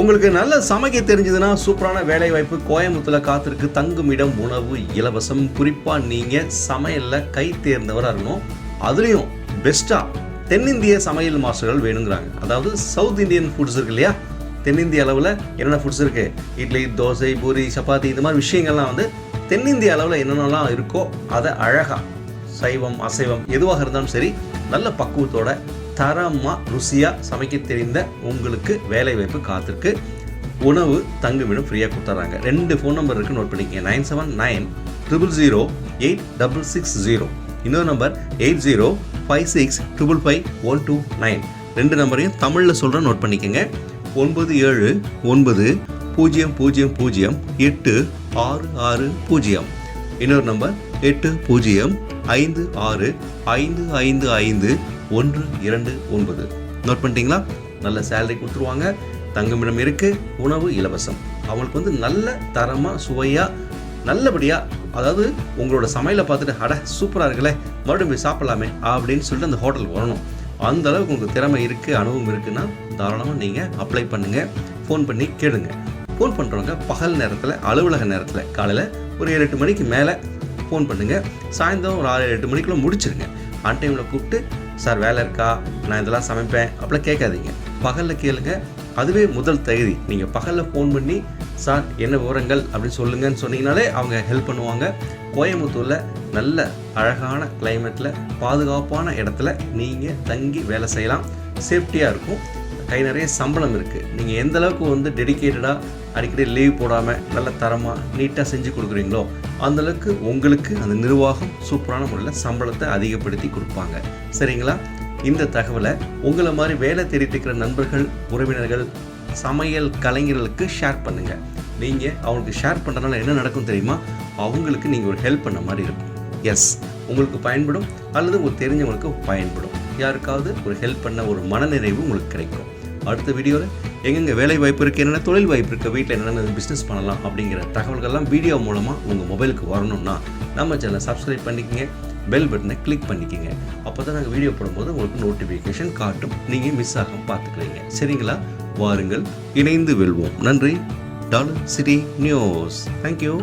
உங்களுக்கு நல்ல சமைக்க தெரிஞ்சதுன்னா சூப்பரான வேலை வாய்ப்பு கோயம்புத்தூர்ல காத்திருக்கு தங்கும் இடம் உணவு இலவசம். குறிப்பா நீங்க சமையல்ல கை தேர்ந்தவராக இருக்கணும். அதுலயும் பெஸ்டா தென்னிந்திய சமையல் மாஸ்டர்கள் வேணுங்கிறாங்க. அதாவது சவுத் இந்தியன் ஃபுட்ஸ் இருக்கு இல்லையா? தென்னிந்திய அளவில் என்னென்ன ஃபுட்ஸ் இருக்கு? இட்லி தோசை பூரி சப்பாத்தி இந்த மாதிரி விஷயங்கள்லாம் வந்து தென்னிந்திய அளவில் என்னென்னலாம் இருக்கோ அதை அழகா சைவம் அசைவம் எதுவாக இருந்தாலும் சரி நல்ல பக்குவத்தோட தரமாக ருசியாக சமைக்க தெரிந்த உங்களுக்கு வேலை வாய்ப்பு காத்திருக்கு. உணவு தங்குமிடம் ஃப்ரீயாக கொடுத்துட்றாங்க ரெண்டு ஃபோன் நம்பர் இருக்குது நோட் பண்ணிக்கங்க. Nine seven nine triple zero eight double six zero இன்னொரு number eight zero five six triple five one two nine ரெண்டு நம்பரையும் தமிழில் சொல்கிறேன் நோட் பண்ணிக்கோங்க. ஒன்பது ஏழு ஒன்பது பூஜ்ஜியம் பூஜ்ஜியம் பூஜ்ஜியம் எட்டு ஆறு ஆறு பூஜ்ஜியம். இன்னொரு நம்பர் எட்டு பூஜ்ஜியம் ஐந்து ஆறு ஐந்து ஐந்து ஐந்து ஒன்று இரண்டு ஒன்பது. நோட் பண்ணிட்டீங்களா? நல்ல சேலரி கொடுத்துருவாங்க. தங்குமிடம் இருக்குது உணவு இலவசம். அவங்களுக்கு வந்து நல்ல தரமாக சுவையாக நல்லபடியாக அதாவது உங்களோட சமையலை பார்த்துட்டு அட சூப்பராக இருக்குல்ல மறுபடியும் போய் சாப்பிட்லாமே அப்படின்னு சொல்லிட்டு அந்த ஹோட்டலுக்கு வரணும். அந்த அளவுக்கு உங்களுக்கு திறமை இருக்குது அனுபவம் இருக்குன்னா தாராளமாக நீங்கள் அப்ளை பண்ணுங்கள் ஃபோன் பண்ணி கேளுங்க. ஃபோன் பண்ணுறவங்க பகல் நேரத்தில் அலுவலக நேரத்தில் காலையில் ஒரு ஏழு எட்டு மணிக்கு மேலே ஃபோன் பண்ணுங்கள் சாயந்தரம் ஒரு ஆறு எட்டு மணிக்குள்ளே முடிச்சிருங்க. அன் டைமில் கூப்பிட்டு சார் வேலை இருக்கா? நான் இதெல்லாம் சமைப்பேன். அப்படிலாம் கேட்காதீங்க. பகலில் கேளுங்க. அதுவே முதல் தகுதி. நீங்கள் பகலில் ஃபோன் பண்ணி சார் என்ன விவரங்கள்? அப்படின்னு சொல்லுங்கன்னு சொன்னீங்கனாலே அவங்க ஹெல்ப் பண்ணுவாங்க. கோயம்புத்தூரில் நல்ல அழகான கிளைமேட்டில் பாதுகாப்பான இடத்துல நீங்கள் தங்கி வேலை செய்யலாம். சேஃப்டியாக இருக்கும். கை நிறைய சம்பளம் இருக்குது நீங்கள் எந்த அளவுக்கு வந்து டெடிக்கேட்டடாக அடிக்கடி லீவ் போடாமல் நல்ல தரமாக நீட்டாக செஞ்சு கொடுக்குறீங்களோ அந்தளவுக்கு உங்களுக்கு அந்த நிர்வாகம் சூப்பரான முறையில் சம்பளத்தை அதிகப்படுத்தி கொடுப்பாங்க. சரிங்களா? இந்த தகவலை உங்களை மாதிரி வேலை தேடிட்டு இருக்கிற நண்பர்கள் உறவினர்கள் சமையல் கலைஞர்களுக்கு ஷேர் பண்ணுங்கள் நீங்கள் அவங்களுக்கு ஷேர் பண்ணுறதுனால என்ன நடக்கும் தெரியுமா? அவங்களுக்கு நீங்கள் ஒரு ஹெல்ப் பண்ண மாதிரி இருக்கும். எஸ் உங்களுக்கு பயன்படும் அல்லது உங்களுக்கு தெரிஞ்சவங்களுக்கு பயன்படும். யாருக்காவது ஒரு ஹெல்ப் பண்ண ஒரு மனநிறைவு உங்களுக்கு கிடைக்கும். அடுத்த வீடியோவில் எங்கெங்கே வேலை வாய்ப்பு இருக்குது என்னென்ன தொழில் வாய்ப்பு இருக்குது வீட்டில் என்னென்ன பிஸ்னஸ் பண்ணலாம் அப்படிங்கிற தகவல்கள்லாம் வீடியோ மூலமாக உங்கள் மொபைலுக்கு வரணும்னா நம்ம சேனலை சப்ஸ்கிரைப் பண்ணிக்கங்க பெல் பட்டனை கிளிக் பண்ணிக்கங்க. அப்போ தான் நாங்கள் வீடியோ போடும்போது உங்களுக்கு நோட்டிஃபிகேஷன் காட்டும். நீங்கள் மிஸ் ஆகும் பார்த்துக்கிறீங்க. சரிங்களா? வாருங்கள் இணைந்து வெல்வோம். நன்றி. Dollar city news. தேங்க்யூ